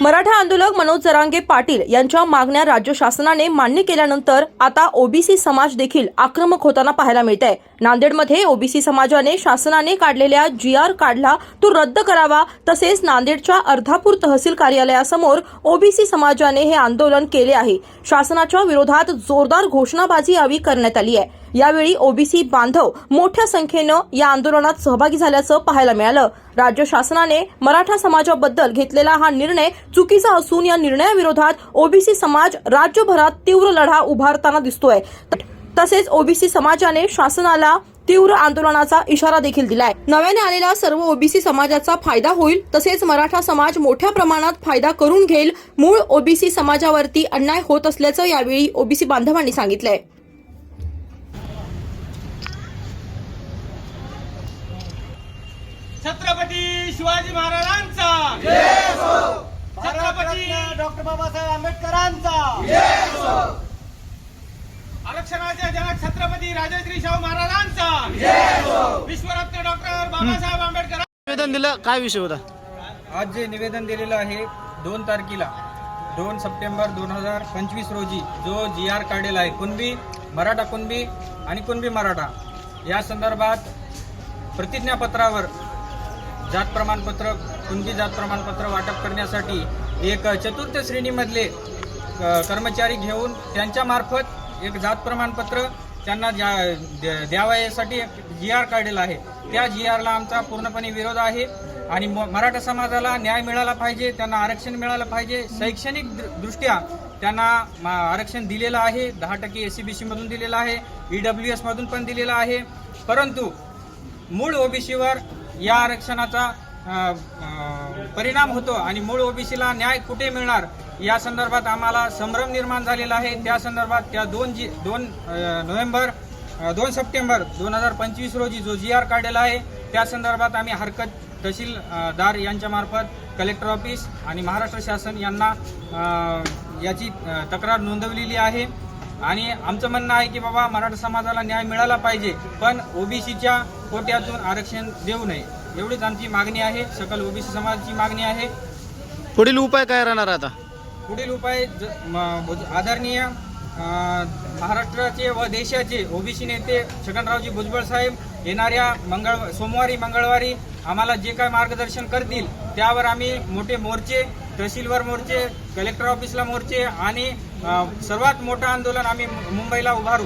मराठा आंदोलक मनोज जरांगे पाटील यांच्या मागण्या राज्य शासनाने मान्य केल्यानंतर आता ओबीसी समाज देखील आक्रमक होताना पाहायला मिळत आहे नांदेडमध्ये ओबीसी समाजाने शासनाने काढलेल्या जी आर काढला तो रद्द करावा तसेच नांदेडच्या अर्धापूर तहसील कार्यालयासमोर ओबीसी समाजाने हे आंदोलन केले आहे. शासनाच्या विरोधात जोरदार घोषणाबाजी यावेळी करण्यात आली आहे. यावेळी ओबीसी बांधव मोठ्या संख्येनं या आंदोलनात सहभागी झाल्याचं पाहायला मिळालं. राज्य शासनाने मराठा समाजाबद्दल घेतलेला हा निर्णय चुकीचा असून या निर्णयाविरोधात ओबीसी समाज राज्यभरात तीव्र लढा उभारताना दिसतोय. तसेच ओबीसी समाजाने शासनाला तीव्र आंदोलनाचा इशारा देखील दिलाय. नव्याने आलेल्या सर्व ओबीसी समाजाचा फायदा होईल तसेच मराठा समाज मोठ्या प्रमाणात फायदा करून घेईल मूळ ओबीसी समाजावरती अन्याय होत असल्याचं यावेळी ओबीसी बांधवांनी सांगितलंय. छत्रपती शिवाजी महाराजांचा. छत्रपती डॉक्टर बाबासाहेब आंबेडकरांचा. राजश्री शाहू महाराजांचा. विश्वरत्न डॉक्टर बाबासाहेब आंबेडकर. निवेदन दिलं काय विषय होता? आज जे निवेदन दिलेलं आहे दोन तारखेला दोन सप्टेंबर दोन हजार पंचवीस रोजी जो जी आर काढलेला आहे कुणबी मराठा कुणबी आणि कुणबी मराठा या संदर्भात प्रतिज्ञापत्रावर जात प्रमाणपत्र कुणबी जात प्रमाणपत्र वाटप करण्यासाठी एक चतुर्थ श्रेणीमधले कर्मचारी घेऊन त्यांच्यामार्फत एक जात प्रमाणपत्र त्यांना ज्या द्या- यासाठी जी आर काढलेला आहे. त्या जी आरला आमचा पूर्णपणे विरोध आहे. आणि म- मराठा समाजाला न्याय मिळाला पाहिजे त्यांना आरक्षण मिळालं पाहिजे. शैक्षणिक दृष्ट्या त्यांना आरक्षण दिलेलं आहे. दहा टक्के एस सी बी सीमधून दिलेलं आहे. ई डब्ल्यू एसमधून पण दिलेलं आहे. परंतु मूळ ओबीसीवर या आरक्षणाचा परिणाम होतो आणि मूळ ओबीसीला न्याय कुठे मिळणार? या संदर्भात आम्हाला संभ्रम निर्माण झालेला आहे. त्या संदर्भात त्या दोन जी दोन नोव्हेंबर दोन सप्टेंबर दोन हजार पंचवीस रोजी जो जी आर काढलेला आहे त्या संदर्भात आम्ही हरकत तहसीलदार यांच्यामार्फत कलेक्टर ऑफिस आणि महाराष्ट्र शासन यांना याची तक्रार नोंदवलेली आहे. आणि आमचं म्हणणं आहे की बाबा मराठा समाजाला न्याय मिळाला पाहिजे पण ओबीसीच्या कोट्यातून आरक्षण देऊ नये. एवढीच आमची मागणी आहे. सकल ओबीसी समाजाची मागणी आहे. पुढील उपाय काय राहणार आता? पुढील उपाय म- भुज- आदरणीय महाराष्ट्राचे व देशाचे ओबीसी नेते छगनरावजी भुजबळ साहेब येणाऱ्या मंगळ सोमवारी मंगळवारी आम्हाला जे काय मार्गदर्शन करतील त्यावर आम्ही मोठे मोर्चे तहसीलवर मोर्चे कलेक्टर ऑफिसला मोर्चे आणि सर्वात मोठं आंदोलन आम्ही मु- मुंबईला उभारू.